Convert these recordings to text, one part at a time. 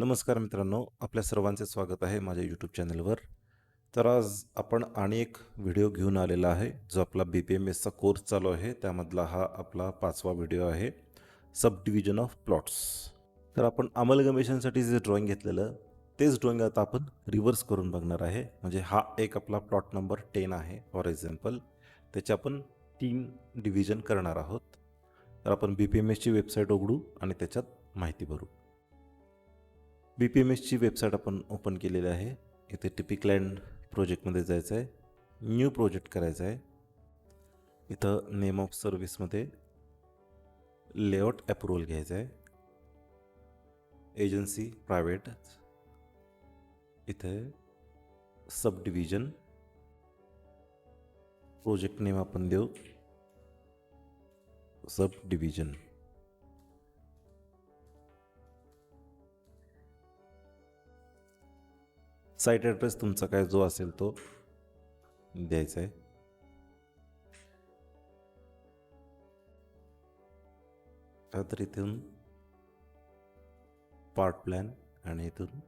नमस्कार मित्रांनो आपल्या सर्वांचे स्वागत आहे माझ्या यूट्यूब चॅनलवर. तर आज आपण आणि एक व्हिडिओ घेऊन आलेला आहे जो आपला बी पी एम एसचा कोर्स चालू आहे. त्यामधला हा आपला पाचवा व्हिडिओ आहे सब डिव्हिजन ऑफ प्लॉट्स तर आपण अमलगमेशनसाठी जे ड्रॉइंग घेतलेलं तेच ड्रॉइंग आता आपण रिव्हर्स करून बघणार आहे. म्हणजे हा एक आपला प्लॉट नंबर टेन आहे फॉर एक्झाम्पल त्याचे आपण तीन डिव्हिजन करणार आहोत. तर आपण बी पी एम एसची वेबसाईट उघडू आणि त्याच्यात माहिती भरू. बी पी एम एसची वेबसाईट आपण ओपन केलेली आहे. इथे टिपिक लँड प्रोजेक्टमध्ये जायचं आहे. न्यू प्रोजेक्ट करायचा आहे. इथं नेम ऑफ सर्व्हिसमध्ये लेआउट अप्रुव्हल घ्यायचं आहे. एजन्सी प्रायव्हेट इथे सब डिव्हिजन प्रोजेक्ट नेम आपण देऊ. सब डिव्हिजन साईट ॲड्रेस तुमचा काय जो असेल तो द्यायचा आहे. तर इथून पार्ट प्लॅन आणि इथून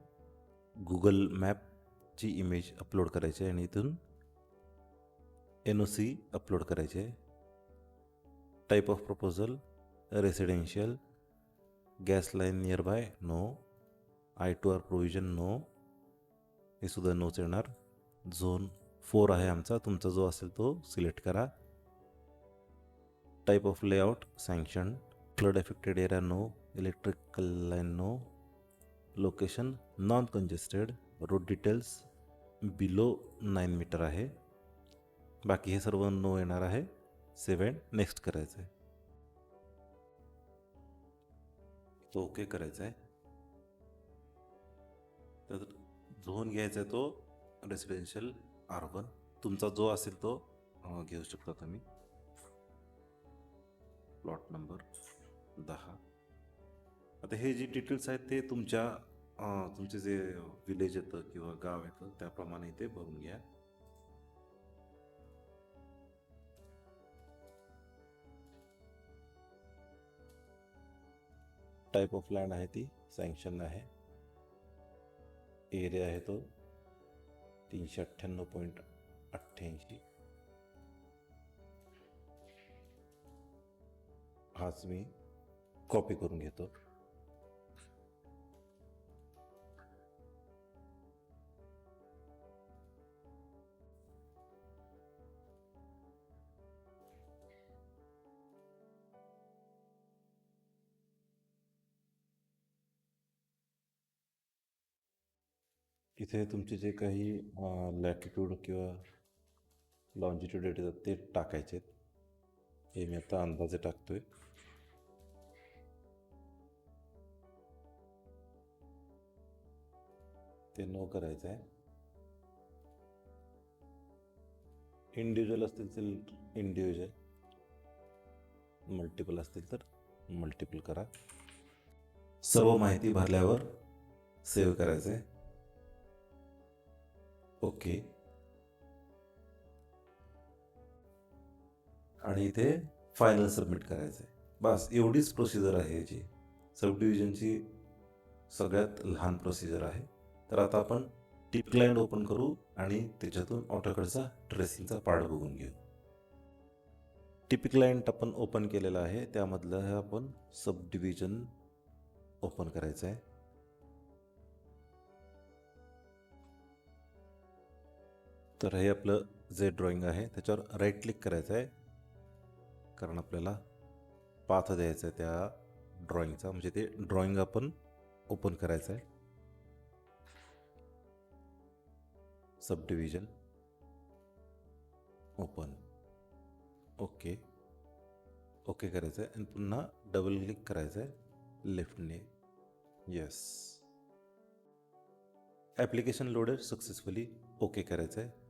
गुगल मॅपची इमेज अपलोड करायची आहे आणि इथून एन ओ सी अपलोड करायचे आहे. Type of proposal residential gas line nearby no. I two R provision no. हे सुद्धा नोच येणार झोन फोर आहे आमचा. तुमचा जो असेल तो सिलेक्ट करा. Type of layout sanction flood affected area no electrical line no location non congested road details below nine metre आहे. बाकी हे सर्व नो येणार आहे. नेक्स्ट करायचं आहे. तो ओके करायचा आहे. तर झोन घ्यायचा आहे तो रेसिडेन्शियल आर वन तुमचा जो असेल तो घेऊ शकता तुम्ही. प्लॉट नंबर दहा. आता हे जे डिटेल्स आहेत ते तुमच्या तुमचे जे विलेज येतं किंवा गाव येतं त्याप्रमाणे इथे भरून घ्या. टाईप ऑफ लँड आहे ती सँक्शन आहे. एरिया आहे तो तीनशे अठ्ठ्याण्णव पॉईंट अठ्ठ्याऐंशी. हाच मी कॉपी करून घेतो. इथे तुमचे जे काही लॅटिट्यूड किंवा लॉन्जिट्यूड येतात ते टाकायचे आहेत. हे मी आता अंदाजे टाकतोय. ते नो करायचं आहे. इंडिव्हिज्युअल असतील तर इंडिव्हिज्युअल मल्टिपल असतील तर मल्टिपल करा. सर्व माहिती भरल्यावर सेव्ह करायचं आहे ओके. आणि इथे फायनल सबमिट करायचं आहे बस एवढीच प्रोसिजर आहे याची. सब डिव्हिजनची सगळ्यात लहान प्रोसिजर आहे. तर आता आपण टिप क्लायंट ओपन करू आणि त्याच्यातून ऑटोकडचा ड्रेसिंगचा पार्ट बघून घेऊ. टिपिक क्लायंट आपण ओपन केलेला आहे. त्यामधलं आपण सब डिव्हिजन ओपन करायचं आहे तर हे आपलं जे ड्रॉइंग आहे त्याच्यावर राईट क्लिक करायचं आहे कारण आपल्याला पाथ द्यायचा आहे त्या ड्रॉइंगचा म्हणजे ते ड्रॉइंग आपण ओपन करायचं आहे sub division open okay okay करायचं आहे आणि पुन्हा डबल क्लिक करायचं आहे लेफ्टने yes application loaded successfully okay करायचं आहे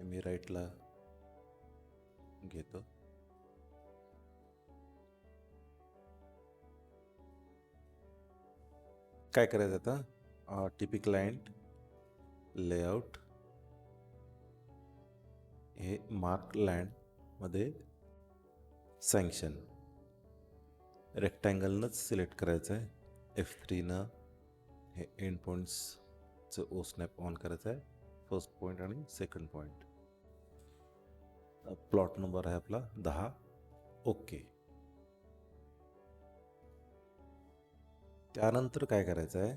मी राईटला घेतो. काय करायचं आता? टिपिक क्लायंट लेआउट हे मार्क लँडमध्ये सँक्शन रेक्टँगलनंच सिलेक्ट करायचं आहे एफ थ्रीनं हे एंड पॉईंट्सचं ओ स्नॅप ऑन करायचं आहे फर्स्ट पॉईंट आणि सेकंड पॉईंट प्लॉट नंबर आहे आपला दहा. ओके. त्यानंतर काय करायचं आहे?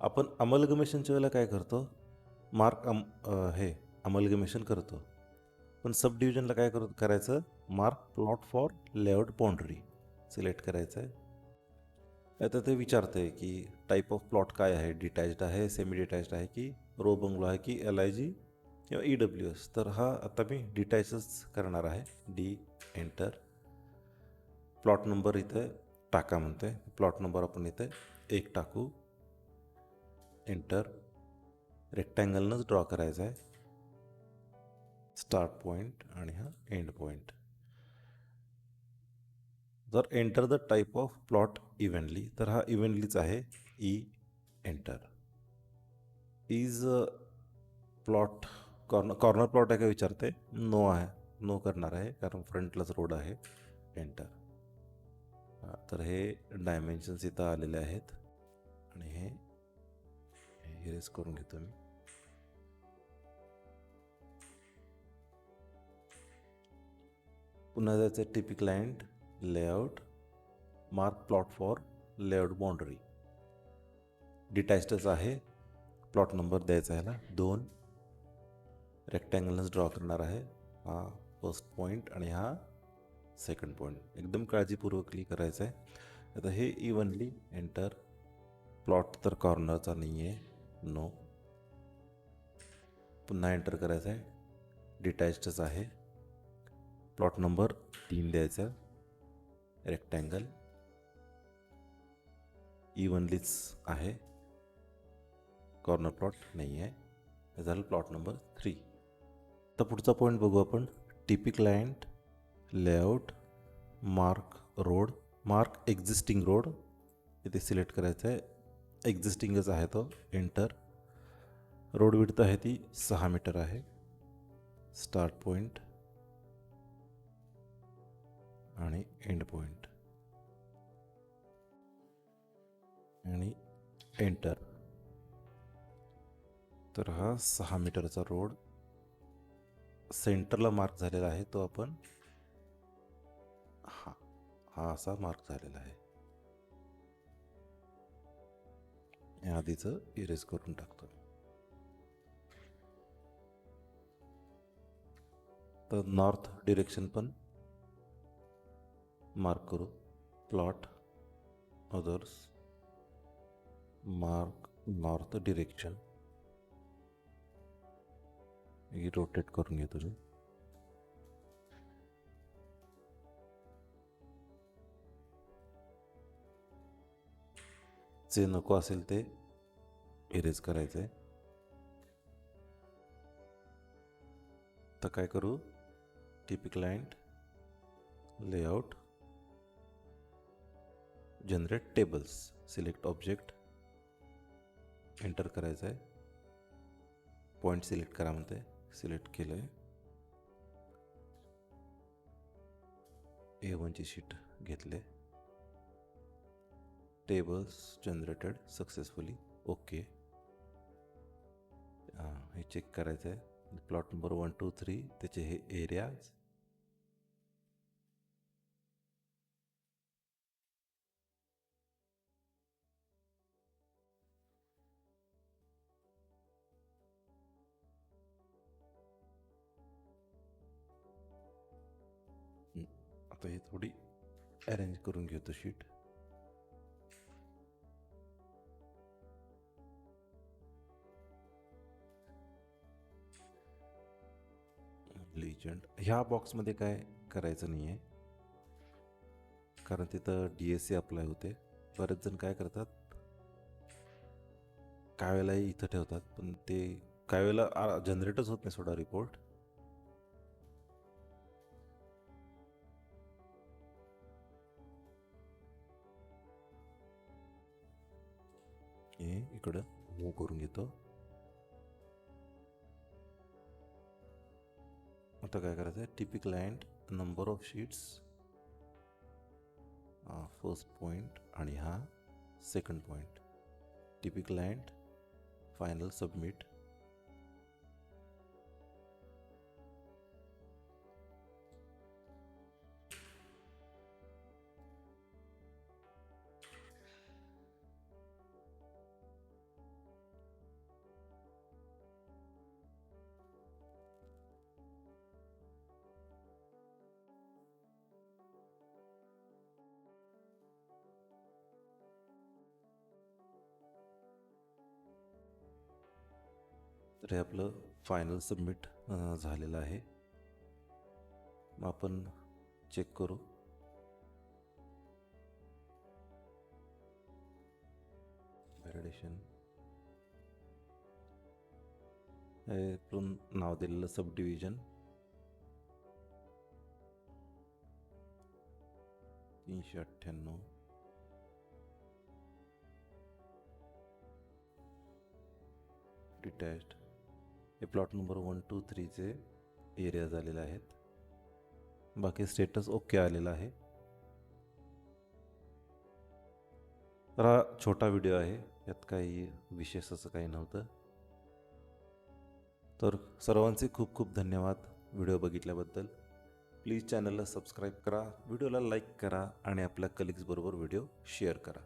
आपण अमलगमेशनच्या वेळेला काय करतो? मार्क अम हे अमलगमेशन करतो. पण सब डिव्हिजनला काय कर करायचं? Mark plot for layout boundary select करायचं आहे. आता ते विचारतं आहे की टाईप ऑफ प्लॉट काय आहे? डिटॅच्ड आहे सेमी डिटॅच्ड आहे की रो बंगलो आहे की एल आय जी किंवा ई डब्ल्यू एस तर हा आता मी डिटॅचच करणार आहे. डी एंटर प्लॉट नंबर इथे टाका म्हणते प्लॉट नंबर आपण इथे एक टाकू. एंटर रेक्टँगलनंच ड्रॉ करायचा आहे. स्टार्ट पॉईंट आणि हा एंड पॉईंट जर enter the type of plot eventually तर हा इव्हेंटलीच आहे. E enter is plot corner corner plot आहे का विचारते? नो आहे. नो करणार आहे कारण फ्रंटलाच रोड आहे. एंटर तर हे डायमेन्शन्स इथं आलेले आहेत. आणि हे इरेज करून घेतो मी. पुन्हा जायचं TP client layout mark plot for layout boundary डिटॅचच आहे. प्लॉट नंबर द्यायचा आहे ह्याला दोन रेक्टँगलनंच ड्रॉ करणार आहे. हा फर्स्ट पॉईंट आणि हा सेकंड पॉईंट एकदम काळजीपूर्वकली करायचं आहे. आता हे इव्हनली एंटर प्लॉट तर कॉर्नरचा नाही आहे नो पुन्हा एंटर करायचं आहे. डिटॅचडच आहे. प्लॉट नंबर तीन द्यायचा रेक्टँगल इव्हनलीच आहे. कॉर्नर प्लॉट नाही आहे झालं प्लॉट नंबर थ्री तर पुढचा पॉईंट बघू आपण. TP client layout mark road mark existing road इथे सिलेक्ट करायचं आहे एक्झिस्टिंगच आहे तो. एंटर रोड विडत आहे ती सहा मीटर आहे. स्टार्ट पॉईंट आणि एंड पॉईंट आणि एंटर तर हा सहा मीटरचा रोड सेंटरला मार्क झालेला आहे तो आपण हा हा असा मार्क झालेला आहे. आधीच आधीचं इरेज करून टाकतो. तर नॉर्थ डिरेक्शन पण मार्क करू. Plot others mark north direction मी रोटेट करून घेतो मी जे नको असेल ते इरेज करायचं आहे तर काय करू? TP client layout generate tables select object enter करायचं आहे पॉईंट सिलेक्ट करा म्हणते. सिलेक्ट केलं आहे ए वनची शीट घेतले. टेबल्स जनरेटेड सक्सेसफुली ओके हे चेक करायचं आहे plot number one two three त्याचे हे एरियाज आता हे थोडी अरेंज करून घेतो शीट लिजंड ह्या बॉक्समध्ये काय करायचं नाही आहे कारण तिथं डी एस सी अप्लाय होते. बरेच जण काय करतात? काय वेळेला इथं ठेवतात. पण ते काय वेळेला जनरेटच होत नाही सोडा रिपोर्ट इकडं. मूव करून घेतो. आता काय करायचं आहे TP client number of sheets first point आणि हा सेकंड पॉईंट टिपिक लँड फायनल सबमिट तर हे आपलं फायनल सबमिट झालेलं आहे. मग आपण चेक करू. व्हॅलिडेशन हे नाव दिलेलं सब डिव्हिजन तीनशे अठ्ठ्याण्णव. डिटॅच्ड हे प्लॉट नंबर वन टू थ्रीचे एरिया झालेले आहेत. बाकी स्टेटस ओके आलेला आहे. तर हा छोटा व्हिडिओ आहे यात काही विशेष असं काही नव्हतं. तर सर्वांचे खूप खूप धन्यवाद व्हिडिओ बघितल्याबद्दल. प्लीज चॅनलला सबस्क्राईब करा व्हिडिओला लाईक करा आणि आपल्या कलिग्सबरोबर व्हिडिओ शेअर करा.